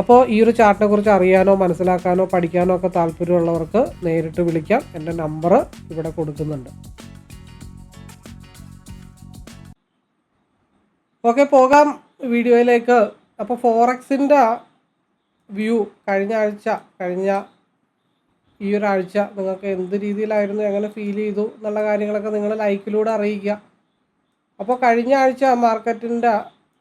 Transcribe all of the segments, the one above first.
അപ്പോൾ ഈ ഒരു ചാർട്ടിനെ കുറിച്ച് അറിയാനോ മനസ്സിലാക്കാനോ പഠിക്കാനോ ഒക്കെ താല്പര്യമുള്ളവർക്ക് നേരിട്ട് വിളിക്കാം. എന്റെ നമ്പർ ഇവിടെ കൊടുക്കുന്നുണ്ട്. ഓക്കെ പോകാം വീഡിയോയിലേക്ക്. അപ്പോൾ ഫോറക്സിന്റെ വ്യൂ കഴിഞ്ഞ ആഴ്ച കഴിഞ്ഞ ഈ ഒരാഴ്ച നിങ്ങൾക്ക് എന്ത് രീതിയിലായിരുന്നു എങ്ങനെ ഫീൽ ചെയ്തു എന്നുള്ള കാര്യങ്ങളൊക്കെ നിങ്ങൾ ലൈക്കിലൂടെ അറിയിക്കുക. അപ്പോൾ കഴിഞ്ഞ ആഴ്ച മാർക്കറ്റിന്റെ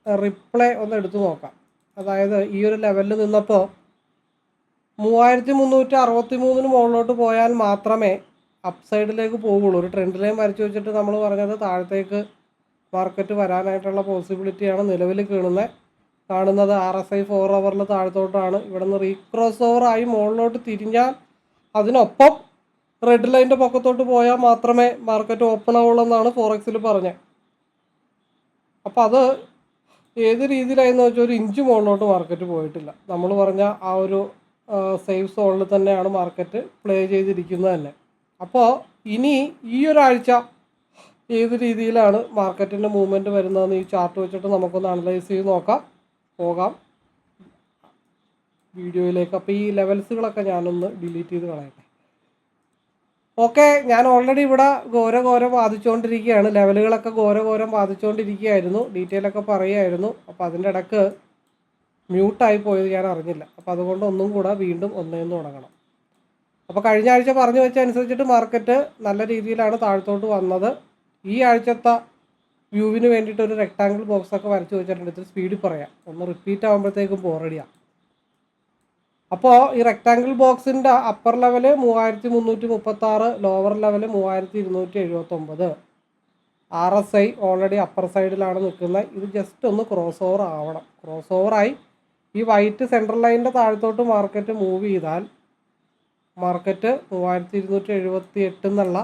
റിപ്ലൈ ഒന്ന് എടുത്തു നോക്കാം. അതായത് ഈ ഒരു ലെവലിൽ നിന്നപ്പോൾ മൂവായിരത്തി മുന്നൂറ്റി അറുപത്തി മൂന്നിന് മുകളിലോട്ട് പോയാൽ മാത്രമേ അപ്സൈഡിലേക്ക് പോകുള്ളൂ ഒരു ട്രെൻഡ് ലൈൻ വരച്ച് വെച്ചിട്ട് നമ്മൾ പറഞ്ഞത് താഴത്തേക്ക് മാർക്കറ്റ് വരാനായിട്ടുള്ള പോസിബിലിറ്റിയാണ് നിലവിൽ കാണുന്നത് കാണുന്നത് ആർ എസ് ഐ ഫോർ അവറിൽ താഴത്തോട്ടാണ്. ഇവിടെ നിന്ന് റീക്രോസ് ഓവർ ആയി മുകളിലോട്ട് തിരിഞ്ഞാൽ അതിനൊപ്പം റെഡ് ലൈന്റെ പക്കത്തോട്ട് പോയാൽ മാത്രമേ മാർക്കറ്റ് ഓപ്പൺ ആവുള്ളൂ എന്നാണ് ഫോറക്സിൽ പറഞ്ഞത് അപ്പോൾ അത് ഏത് രീതിയിലായെന്ന് വെച്ചാൽ ഒരു ഇഞ്ച് മുകളിലോട്ട് മാർക്കറ്റ് പോയിട്ടില്ല. നമ്മൾ പറഞ്ഞ ആ ഒരു സേഫ് സോണിൽ തന്നെയാണ് മാർക്കറ്റ് പ്ലേ ചെയ്തിരിക്കുന്നത് തന്നെ. അപ്പോൾ ഇനി ഈ ഒരാഴ്ച ഏത് രീതിയിലാണ് മാർക്കറ്റിന്റെ മൂവ്മെന്റ് വരുന്നതെന്ന് ഈ ചാർട്ട് വെച്ചിട്ട് നമുക്കൊന്ന് അനലൈസ് ചെയ്ത് നോക്കാം. പോകാം. വീഡിയോയിലേക്ക്. അപ്പോൾ ഈ ലെവൽസുകളൊക്കെ ഞാനൊന്ന് ഡിലീറ്റ് ചെയ്ത് കളയട്ടെ. ഓക്കെ ഞാൻ ഓൾറെഡി ഇവിടെ ഘോര ഘോരം ബാധിച്ചുകൊണ്ടിരിക്കുകയാണ് ലെവലുകളൊക്കെ ഘോര ഘോരം ബാധിച്ചുകൊണ്ടിരിക്കുകയായിരുന്നു ഡീറ്റെയിൽ ഒക്കെ പറയുമായിരുന്നു അപ്പോൾ അതിന്റെ ഇടയ്ക്ക് മ്യൂട്ടായി പോയത് ഞാൻ അറിഞ്ഞില്ല. അപ്പോൾ അതുകൊണ്ട് ഒന്നും കൂടെ വീണ്ടും ഒന്നേന്ന് തുടങ്ങണം. അപ്പോൾ കഴിഞ്ഞ ആഴ്ച പറഞ്ഞു വെച്ച അനുസരിച്ചിട്ട് മാർക്കറ്റ് നല്ല രീതിയിലാണ് താഴത്തോട്ട് വന്നത്. ഈ ആഴ്ചത്തെ വ്യൂവിന് വേണ്ടിയിട്ട് ഒരു റെക്ടാങ്കിൾ ബോക്സ് ഒക്കെ വരച്ച് വെച്ചിട്ടുണ്ട്. ഇത്തിരി സ്പീഡിൽ പറയാം. ഒന്ന് റിപ്പീറ്റ് ആകുമ്പോഴത്തേക്കും ബോറടിയാണ് അപ്പോൾ ഈ റെക്റ്റാങ്കിൾ ബോക്സിന്റെ അപ്പർ ലെവൽ മൂവായിരത്തി മുന്നൂറ്റി മുപ്പത്തി ആറ് ലോവർ ലെവൽ മൂവായിരത്തി ഇരുന്നൂറ്റി എഴുപത്തൊമ്പത് R S I already upper സൈഡിലാണ് നിൽക്കുന്നത്. ഇത് ജസ്റ്റ് ഒന്ന് ക്രോസ് ഓവർ ആവണം. ക്രോസ് ഓവറായി ഈ വൈറ്റ് സെൻട്രൽ ലൈനിന്റെ താഴത്തോട്ട് മാർക്കറ്റ് മൂവ് ചെയ്താൽ മാർക്കറ്റ് മൂവായിരത്തി ഇരുന്നൂറ്റി എഴുപത്തി എട്ട് എന്നുള്ള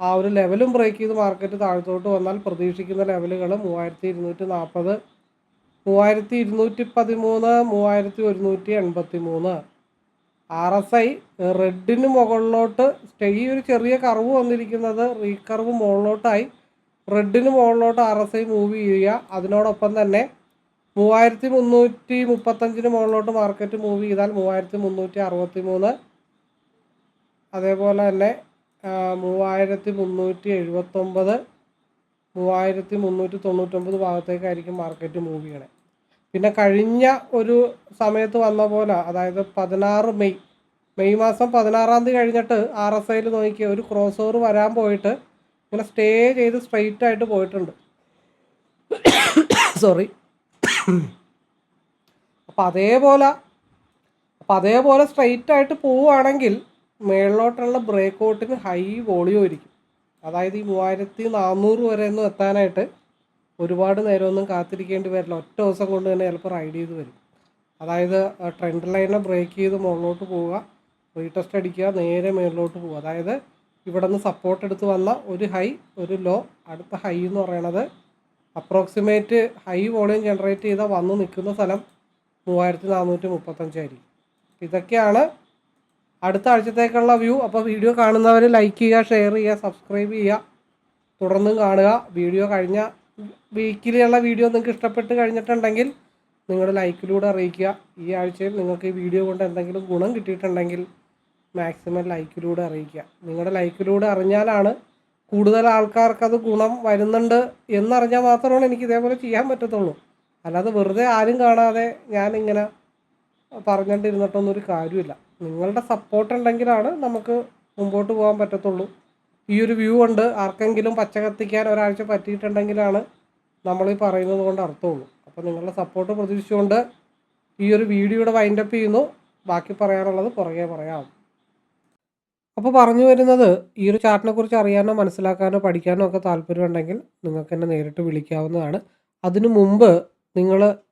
ആ ഒരു ലെവലും ബ്രേക്ക് ചെയ്ത് മാർക്കറ്റ് താഴത്തോട്ട് വന്നാൽ പ്രതീക്ഷിക്കുന്ന ലെവലുകൾ മൂവായിരത്തി ഇരുന്നൂറ്റി നാൽപ്പത് മൂവായിരത്തി ഇരുന്നൂറ്റി പതിമൂന്ന് മൂവായിരത്തി ഒരുന്നൂറ്റി എൺപത്തി മൂന്ന് ആർ എസ് ഐ റെഡിന് മുകളിലോട്ട് ഈ ഒരു ചെറിയ കർവ് വന്നിരിക്കുന്നത് റീകർവ് മുകളിലോട്ടായി. റെഡിന് മുകളിലോട്ട് ആർ എസ് ഐ മൂവ് ചെയ്യുക. അതിനോടൊപ്പം തന്നെ മൂവായിരത്തി മുന്നൂറ്റി മുപ്പത്തഞ്ചിന് മുകളിലോട്ട് മാർക്കറ്റ് മൂവ് ചെയ്താൽ മൂവായിരത്തി മുന്നൂറ്റി അറുപത്തി മൂന്ന് അതേപോലെ തന്നെ മൂവായിരത്തി മുന്നൂറ്റി എഴുപത്തൊമ്പത് മൂവായിരത്തി മുന്നൂറ്റി തൊണ്ണൂറ്റൊമ്പത് ഭാഗത്തേക്കായിരിക്കും മാർക്കറ്റ് മൂവ് ചെയ്യണേ പിന്നെ കഴിഞ്ഞ ഒരു സമയത്ത് വന്ന പോലെ അതായത് പതിനാറ് മെയ് മെയ് മാസം പതിനാറാം തീയതി കഴിഞ്ഞിട്ട് ആർ എസ് ഐയിൽ നോക്കിയ ഒരു ക്രോസ് ഓവർ വരാൻ പോയിട്ട് ഇങ്ങനെ സ്റ്റേ ചെയ്ത് സ്ട്രെയിറ്റ് ആയിട്ട് പോയിട്ടുണ്ട്. സോറി അപ്പം അതേപോലെ അപ്പം അതേപോലെ സ്ട്രെയിറ്റ് ആയിട്ട് പോവുകയാണെങ്കിൽ മേളിലോട്ടുള്ള ബ്രേക്ക് ഔട്ടിന് ഹൈ വോളിയം ആയിരിക്കും. അതായത് ഈ മൂവായിരത്തി നാനൂറ് വരെ ഒന്നും എത്താനായിട്ട് ഒരുപാട് നേരമൊന്നും കാത്തിരിക്കേണ്ടി വരില്ല. ഒറ്റ ദിവസം കൊണ്ട് തന്നെ ചിലപ്പോൾ റൈഡ് ചെയ്ത് വരും. അതായത് ട്രെൻഡ് ലൈനെ ബ്രേക്ക് ചെയ്ത് മുകളിലോട്ട് പോവുക റീടെസ്റ്റ് അടിക്കുക നേരെ മുകളിലോട്ട് പോവുക. അതായത് ഇവിടെ നിന്ന് സപ്പോർട്ട് എടുത്ത് വന്ന ഒരു ഹൈ ഒരു ലോ അടുത്ത ഹൈ എന്ന് പറയണത് അപ്രോക്സിമേറ്റ് ഹൈ വോളിയം ജനറേറ്റ് ചെയ്ത വന്ന് നിൽക്കുന്ന സ്ഥലം മൂവായിരത്തി നാനൂറ്റി മുപ്പത്തഞ്ചായിരിക്കും ഇതൊക്കെയാണ് അടുത്ത ആഴ്ചത്തേക്കുള്ള വ്യൂ. അപ്പോൾ വീഡിയോ കാണുന്നവർ ലൈക്ക് ചെയ്യുക ഷെയർ ചെയ്യുക സബ്സ്ക്രൈബ് ചെയ്യുക. തുടർന്നും കാണുക. വീഡിയോ കഴിഞ്ഞ വീക്കിലുള്ള വീഡിയോ നിങ്ങൾക്ക് ഇഷ്ടപ്പെട്ട് കഴിഞ്ഞിട്ടുണ്ടെങ്കിൽ നിങ്ങൾ ലൈക്കിലൂടെ അറിയിക്കുക. ഈ ആഴ്ചയിൽ നിങ്ങൾക്ക് ഈ വീഡിയോ കൊണ്ട് എന്തെങ്കിലും ഗുണം കിട്ടിയിട്ടുണ്ടെങ്കിൽ മാക്സിമം ലൈക്കിലൂടെ അറിയിക്കുക. നിങ്ങളുടെ ലൈക്കിലൂടെ അറിഞ്ഞാലാണ് കൂടുതൽ ആൾക്കാർക്ക് അത് ഗുണം വരുന്നുണ്ട് എന്നറിഞ്ഞാൽ മാത്രമാണ് എനിക്ക് ഇതേപോലെ ചെയ്യാൻ പറ്റത്തുള്ളൂ. അല്ലാതെ വെറുതെ ആരും കാണാതെ ഞാനിങ്ങനെ പറഞ്ഞുകൊണ്ടിരുന്നിട്ടൊന്നും ഒരു കാര്യമില്ല. നിങ്ങളുടെ സപ്പോർട്ട് ഉണ്ടെങ്കിലാണ് നമുക്ക് മുമ്പോട്ട് പോകാൻ പറ്റത്തുള്ളൂ. ഈ ഒരു വ്യൂ ഉണ്ട് ആർക്കെങ്കിലും പച്ച കത്തിക്കാൻ ഒരാഴ്ച പറ്റിയിട്ടുണ്ടെങ്കിലാണ് നമ്മൾ ഈ പറയുന്നത് കൊണ്ട് അർത്ഥമുള്ളൂ. അപ്പോൾ നിങ്ങളുടെ സപ്പോർട്ട് പ്രതീക്ഷിച്ചുകൊണ്ട് ഈ ഒരു വീഡിയോയുടെ വൈൻഡപ്പ് ചെയ്യുന്നു. ബാക്കി പറയാനുള്ളത് പുറകെ പറയാം. അപ്പോൾ പറഞ്ഞു വരുന്നത് ഈ ഒരു ചാർട്ടിനെ കുറിച്ച് അറിയാനോ മനസ്സിലാക്കാനോ പഠിക്കാനോ ഒക്കെ താല്പര്യമുണ്ടെങ്കിൽ നിങ്ങൾക്ക് എന്നെ നേരിട്ട് വിളിക്കാവുന്നതാണ്. അതിനു മുമ്പ് നിങ്ങൾ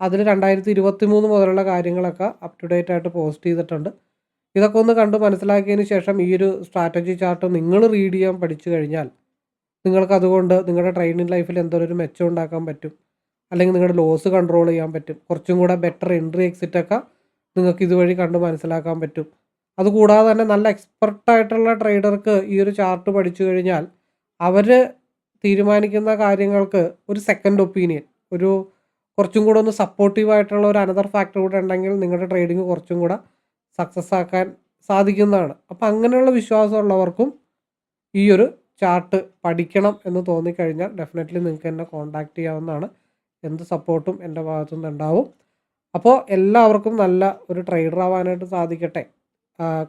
അതിൽ രണ്ടായിരത്തി ഇരുപത്തി മൂന്ന് മുതലുള്ള കാര്യങ്ങളൊക്കെ അപ് ടു ഡേറ്റ് ആയിട്ട് പോസ്റ്റ് ചെയ്തിട്ടുണ്ട്. ഇതൊക്കെ ഒന്ന് കണ്ട് മനസ്സിലാക്കിയതിന് ശേഷം ഈ ഒരു സ്ട്രാറ്റജി ചാർട്ട് നിങ്ങൾ റീഡ് ചെയ്യാൻ പഠിച്ചു കഴിഞ്ഞാൽ നിങ്ങൾക്ക് അതുകൊണ്ട് നിങ്ങളുടെ ട്രെയിനിങ് ലൈഫിൽ എന്തൊരു ഒരു മെച്ചം ഉണ്ടാക്കാൻ പറ്റും. അല്ലെങ്കിൽ നിങ്ങളുടെ ലോസ് കൺട്രോൾ ചെയ്യാൻ പറ്റും. കുറച്ചും കൂടെ ബെറ്റർ എൻട്രി എക്സിറ്റ് ഒക്കെ നിങ്ങൾക്ക് ഇതുവഴി കണ്ട് മനസ്സിലാക്കാൻ പറ്റും. അതുകൂടാതെ തന്നെ നല്ല എക്സ്പെർട്ടായിട്ടുള്ള ട്രേഡർക്ക് ഈ ഒരു ചാർട്ട് പഠിച്ചു കഴിഞ്ഞാൽ അവർ തീരുമാനിക്കുന്ന കാര്യങ്ങൾക്ക് ഒരു സെക്കൻഡ് ഒപ്പീനിയൻ ഒരു കുറച്ചും കൂടെ ഒന്ന് സപ്പോർട്ടീവ് ആയിട്ടുള്ള ഒരു അനദർ ഫാക്ടർ കൂടെ ഉണ്ടെങ്കിൽ നിങ്ങളുടെ ട്രേഡിങ് കുറച്ചും കൂടെ സക്സസ് ആക്കാൻ സാധിക്കുന്നതാണ്. അപ്പോൾ അങ്ങനെയുള്ള വിശ്വാസമുള്ളവർക്കും ഈ ഒരു ചാർട്ട് പഠിക്കണം എന്ന് തോന്നിക്കഴിഞ്ഞാൽ ഡെഫിനറ്റ്ലി നിങ്ങൾക്ക് എന്നെ കോൺടാക്റ്റ് ചെയ്യാവുന്നതാണ്. എന്ത് സപ്പോർട്ടും എന്റെ ഭാഗത്തുനിന്ന് ഉണ്ടാവും അപ്പോൾ എല്ലാവർക്കും നല്ല ഒരു ട്രേഡർ ആവാനായിട്ട് സാധിക്കട്ടെ.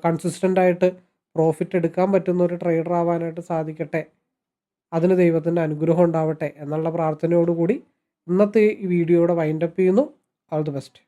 കൺസിസ്റ്റന്റ് ആയിട്ട് പ്രോഫിറ്റ് എടുക്കാൻ പറ്റുന്ന ഒരു ട്രേഡർ ആവാനായിട്ട് സാധിക്കട്ടെ. അതിന് ദൈവത്തിന്റെ അനുഗ്രഹം ഉണ്ടാവട്ടെ എന്നുള്ള പ്രാർത്ഥനയോടുകൂടി ഇന്നത്തെ ഈ വീഡിയോയുടെ വൈൻഡപ്പ് ചെയ്യുന്നു. All the best